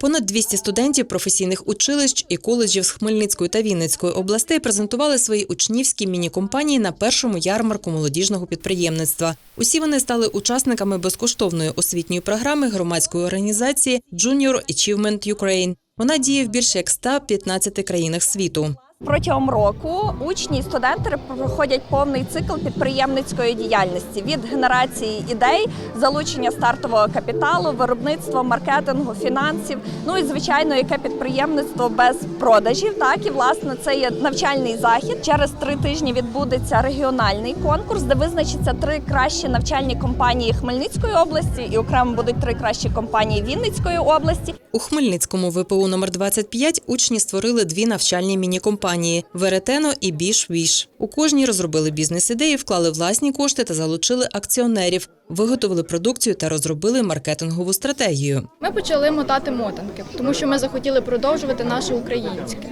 Понад 200 студентів професійних училищ і коледжів з Хмельницької та Вінницької областей презентували свої учнівські міні-компанії на першому ярмарку молодіжного підприємництва. Усі вони стали учасниками безкоштовної освітньої програми громадської організації Junior Achievement Ukraine. Вона діє в більше як 115 країнах світу. Протягом року учні і студенти проходять повний цикл підприємницької діяльності від генерації ідей, залучення стартового капіталу, виробництва, маркетингу, фінансів. Ну і звичайно, яке підприємництво без продажів. Так і власне це є навчальний захід. Через три тижні відбудеться регіональний конкурс, де визначаться три кращі навчальні компанії Хмельницької області, і окремо будуть три кращі компанії Вінницької області. У Хмельницькому ВПУ номер 25 учні створили дві навчальні міні-компанії Веретено і Біш Віш. У кожній розробили бізнес-ідеї, вклали власні кошти та залучили акціонерів, виготовили продукцію та розробили маркетингову стратегію. Ми почали мотати мотанки, тому що ми захотіли продовжувати наше українське.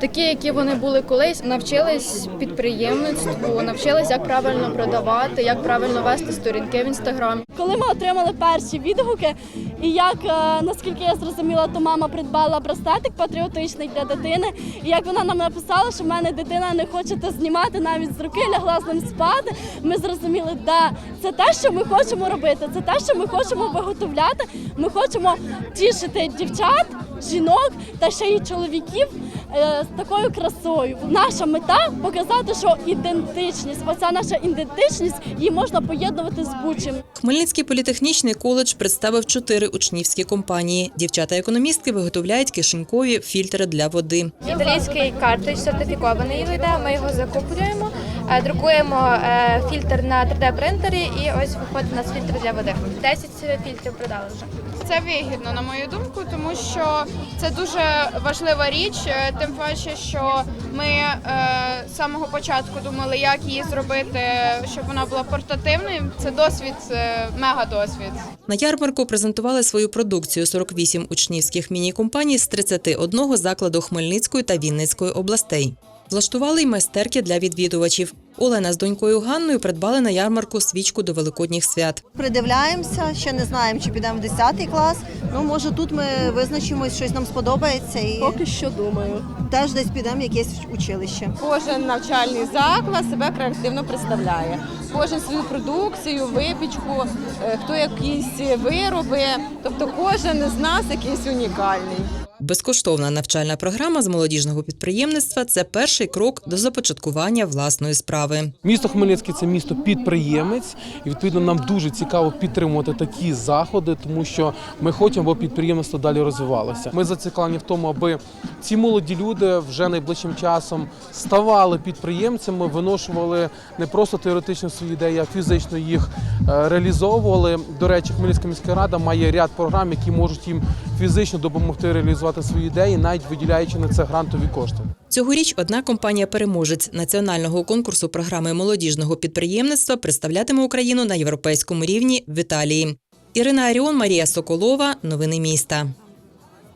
Такі, які вони були колись, навчились підприємництву, навчились, як правильно продавати, як правильно вести сторінки в інстаграмі. Коли ми отримали перші відгуки, і як е, наскільки я зрозуміла, то мама придбала браслетик патріотичний для дитини. І як вона нам написала, що в мене дитина не хоче це знімати навіть з руки, лягла з ним спати. Ми зрозуміли, да, це те, що ми хочемо робити, це те, що ми хочемо виготовляти. Ми хочемо тішити дівчат, жінок та ще й чоловіків е, з такою красою. Наша мета показати, що ідентичність, оця наша ідентичність, її можна поєднувати з будь-чим. Хмельницький політехнічний коледж представив чотири учнівські компанії. Дівчата-економістки виготовляють кишенькові фільтри для води. Італійський картридж сертифікований йде, ми його закуплюємо, е, друкуємо е, фільтр на 3D принтері і ось виходить у нас фільтр для води. 10 фільтрів продали вже. Це вигідно, на мою думку, тому що це дуже важлива річ, е, тим паче, що ми е, з самого початку думали, як її зробити, щоб вона була портативною. Це досвід, е, мега досвід. На ярмарку презентували свою продукцію 48 учнівських міні-компаній з 31 закладу Хмельницької та Вінницької областей. Влаштували й майстерки для відвідувачів. Олена з донькою Ганною придбали на ярмарку свічку до великодніх свят. Придивляємося, ще не знаємо, чи підемо в 10 клас. Ну, може, тут ми визначимось, щось нам сподобається і Поки що думаю. теж десь підемо в якесь училище. Кожен навчальний заклад себе креативно представляє. Кожен свою продукцію, випічку, е, хто якісь вироби. Тобто кожен з нас якийсь унікальний. Безкоштовна навчальна програма з молодіжного підприємництва це перший крок до започаткування власної справи. Місто Хмельницький це місто підприємець, і відповідно нам дуже цікаво підтримувати такі заходи, тому що ми хочемо, аби підприємництво далі розвивалося. Ми зацікавлені в тому, аби ці молоді люди вже найближчим часом ставали підприємцями, виношували не просто теоретично свої ідеї, а фізично їх е, реалізовували. До речі, Хмельницька міська рада має ряд програм, які можуть їм фізично допомогти реалізувати свої ідеї, навіть виділяючи на це грантові кошти. Цьогоріч одна компанія-переможець національного конкурсу програми молодіжного підприємництва представлятиме Україну на європейському рівні в Італії. Ірина Аріон, Марія Соколова. Новини міста.